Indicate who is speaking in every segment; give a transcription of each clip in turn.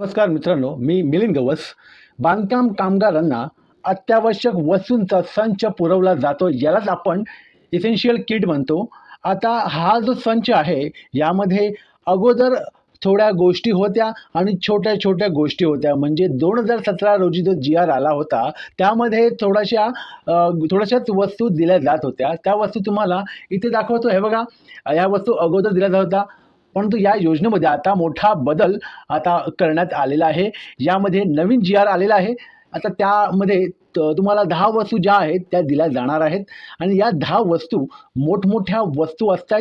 Speaker 1: नमस्कार मित्रांनो मी मिलिंद गवस. बांधकाम कामगारांना अत्यावश्यक वस्तूंचा संच पुरवला जातो यालाच आपण इसेन्शियल किट म्हणतो. आता हा जो संच आहे यामध्ये अगोदर थोड्या गोष्टी होत्या आणि छोट्या छोट्या गोष्टी होत्या. म्हणजे दोन हजार सतरा रोजी जो जी आर आला होता त्यामध्ये थोड्याशा थोड्याशाच वस्तू दिल्या जात होत्या. त्या वस्तू तुम्हाला इथे दाखवतो. हे बघा ह्या वस्तू अगोदर दिल्या जात होत्या. परंतु या योजनेमध्ये आता मोठा बदल आता करण्यात आलेला आहे. यामध्ये नवीन जी आर आलेला आहे. आता त्यामध्ये त- तुम्हाला दहा वस्तू ज्या आहेत त्या दिल्या जाणार आहेत. आणि या दहा वस्तू मोठमोठ्या वस्तू असतात.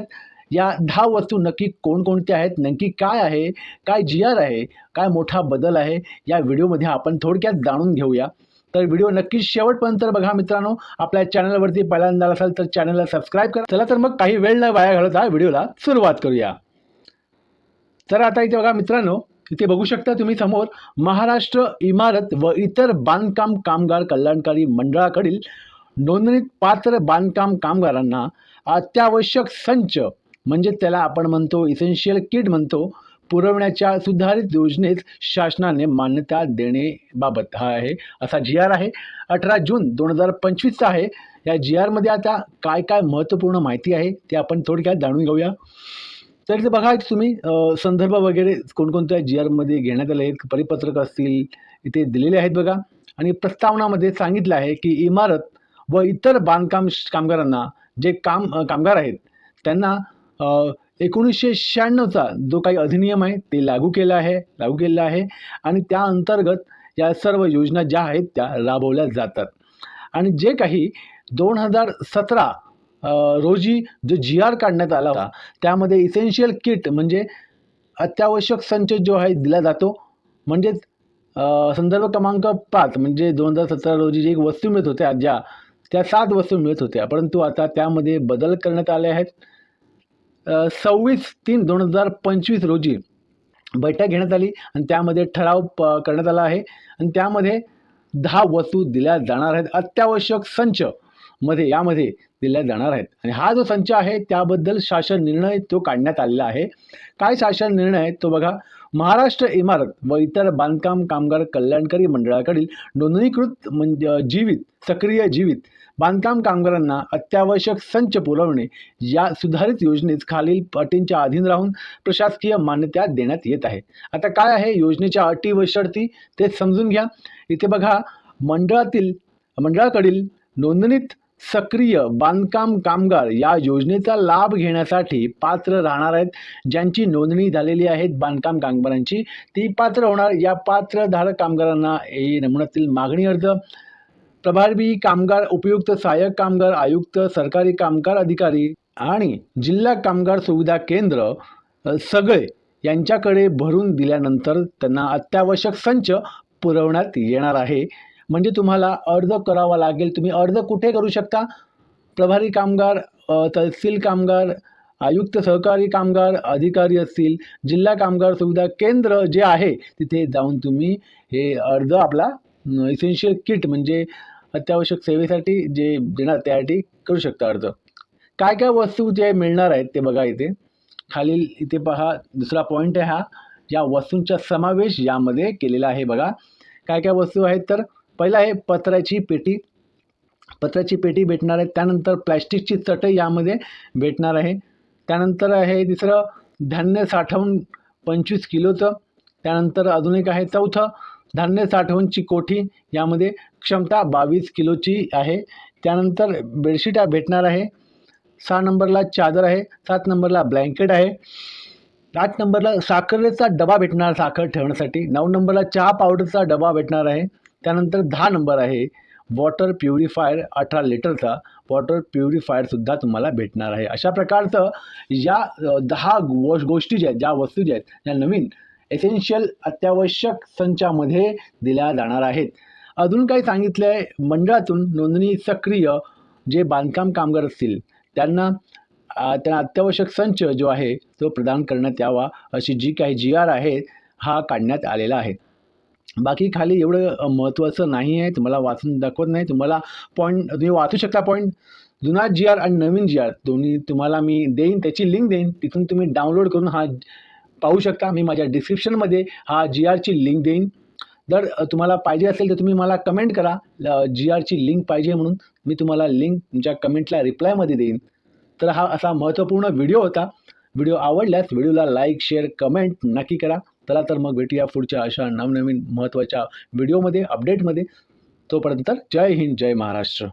Speaker 1: या दहा वस्तू नक्की कोणकोणत्या आहेत नक्की काय आहे काय जी आर आहे काय मोठा बदल आहे या व्हिडिओमध्ये आपण थोडक्यात जाणून घेऊया. तर व्हिडिओ नक्कीच शेवटपर्यंत बघा मित्रांनो. आपल्या चॅनलवरती पहिल्यांदा असाल तर चॅनलला सबस्क्राईब करा. चला तर मग काही वेळ न वाया घालता व्हिडिओला सुरुवात करूया. तर आता इथे बघा मित्रांनो इथे बघू शकता तुम्ही समोर महाराष्ट्र इमारत व इतर बांधकाम कामगार कल्याणकारी मंडळाकडील नोंदणीत पात्र बांधकाम कामगारांना अत्यावश्यक संच म्हणजे त्याला आपण म्हणतो इसेन्शियल किट म्हणतो पुरवण्याच्या सुधारित योजनेस शासनाने मान्यता देणेबाबत हा आहे असा जी आर आहे. अठरा जून दोन हजार पंचवीसचा आहे. या जी आरमध्ये आता काय काय महत्त्वपूर्ण माहिती आहे ते आपण थोडक्यात जाणून घेऊया. तर ते बघा तुम्ही संदर्भ वगैरे कोणकोणत्या जी आरमध्ये घेण्यात आले आहेत परिपत्रक असतील इथे दिलेले आहेत बघा. आणि प्रस्तावनामध्ये सांगितलं आहे की इमारत व इतर बांधकाम श- कामगारांना जे काम कामगार आहेत त्यांना एकोणीसशे शहाण्णवचा जो काही अधिनियम आहे ते लागू केला आहे लागू केलेला आहे. आणि त्या अंतर्गत या सर्व योजना ज्या आहेत त्या राबवल्या जातात. आणि जे काही दोन हजार सतरा रोजी जो जी आर काढण्यात आला होता त्यामध्ये इसेन्शियल किट म्हणजे अत्यावश्यक संच जो आहे दिला जातो. म्हणजेच संदर्भ क्रमांक पाच म्हणजे दोन हजार सतरा रोजी जी एक वस्तू मिळत होत्या ज्या त्या सात वस्तू मिळत होत्या. परंतु आता त्यामध्ये बदल करण्यात आले आहेत. सव्वीस तीन दोन हजार पंचवीस रोजी बैठक घेण्यात आली आणि त्यामध्ये ठराव प करण्यात आला आहे. आणि त्यामध्ये दहा वस्तू दिल्या जाणार आहेत. अत्यावश्यक संच मध्ये यामध्ये दिल्या जाणार आहेत. आणि हा जो संच आहे त्याबद्दल शासन निर्णय तो काढण्यात आलेला आहे. काय शासन निर्णय तो बघा महाराष्ट्र इमारत व इतर बांधकाम कामगार कल्याणकारी मंडळाकडील नोंदणीकृत म्हणजे जीवित सक्रिय जीवित बांधकाम कामगारांना अत्यावश्यक संच पुरवणे या सुधारित योजनेस खालील अटींच्या अधीन राहून प्रशासकीय मान्यता देण्यात येत आहे. आता काय आहे? योजनेच्या अटी व शर्ती ते समजून घ्या. इथे बघा मंडळातील मंडळाकडील नोंदणीत सक्रिय बांधकाम कामगार या योजनेचा लाभ घेण्यासाठी पात्र राहणार आहेत. ज्यांची नोंदणी झालेली आहे बांधकाम कामगारांची ती पात्र होणार. या पात्रधारक कामगारांना हे नमुन्यातील मागणी अर्ज. प्रभारी कामगार उपयुक्त सहाय्यक कामगार आयुक्त सरकारी कामगार अधिकारी आणि जिल्हा कामगार सुविधा केंद्र सगळे यांच्याकडे भरून दिल्यानंतर त्यांना अत्यावश्यक संच पुरवण्यात येणार आहे. म्हणजे तुम्हाला अर्ज करावा लागेल. तुम्ही अर्ज कुठे करू शकता? प्रभारी कामगार तहसील कामगार आयुक्त सहकारी कामगार अधिकारी असतील जिल्हा कामगार सुविधा केंद्र जे आहे तिथे जाऊन तुम्ही हे अर्ज आपला इसेन्शियल किट म्हणजे अत्यावश्यक सेवेसाठी जे देणार त्यासाठी करू शकता अर्ज. काय काय वस्तू जे मिळणार आहेत ते बघा इथे. खालील इथे पहा दुसरा पॉईंट आहे हा. या वस्तूंचा समावेश यामध्ये केलेला आहे बघा. काय काय वस्तू आहेत तर पहिला आहे पत्राची पेटी. पत्राची पेटी भेटणार आहे. त्यानंतर प्लॅस्टिकची चटई यामध्ये भेटणार आहे. त्यानंतर आहे तिसरं धान्य साठवून पंचवीस किलोचं. त्यानंतर अजून एक आहे चौथं धान्य साठवणची कोठी यामध्ये क्षमता बावीस किलोची आहे. त्यानंतर बेडशीट भेटणार आहे. सहा नंबरला चादर आहे. सात नंबरला ब्लँकेट आहे. आठ नंबरला साखरेचा डबा भेटणार साखर ठेवण्यासाठी. नऊ नंबरला चहा पावडरचा डबा भेटणार आहे. त्यानंतर दहा नंबर आहे वॉटर प्युरिफायर अठरा लिटरचा वॉटर प्युरिफायरसुद्धा तुम्हाला भेटणार आहे. अशा प्रकारचं या दहा वॉश गोष्टी ज्या आहेत ज्या वस्तू ज्या आहेत या नवीन एसेन्शियल अत्यावश्यक संचामध्ये दिल्या जाणार आहेत. अजून काही सांगितलं आहे मंडळातून नोंदणी सक्रिय जे बांधकाम कामगार असतील त्यांना त्यांना अत्यावश्यक संच जो आहे तो प्रदान करण्यात यावा अशी जी काही जी आर आहे हा काढण्यात आलेला आहे. बाकी खाली एवढं महत्त्वाचं नाही आहे तुम्हाला वाचून दाखवत नाही तुम्हाला पॉईंट तुम्ही वाचू शकता पॉईंट जुना जी आर आणि नवीन जी आर दोन्ही तुम्हाला मी देईन त्याची लिंक देईन तिथून तुम्ही डाउनलोड करून हा पाहू शकता. मी माझ्या डिस्क्रिप्शनमध्ये हा जी आरची लिंक देईन. जर तुम्हाला पाहिजे असेल तर तुम्ही मला कमेंट करा. जी आरची लिंक पाहिजे म्हणून मी तुम्हाला लिंक तुमच्या कमेंटला रिप्लायमध्ये देईन. तर हा असा महत्त्वपूर्ण व्हिडिओ होता. व्हिडिओ आवडल्यास व्हिडिओला लाईक शेअर कमेंट नक्की करा. चला तर मग भेटूया पुढच्या अशा नवनवीन महत्त्वाच्या व्हिडिओमध्ये अपडेटमध्ये. तोपर्यंत जय हिंद जय महाराष्ट्र.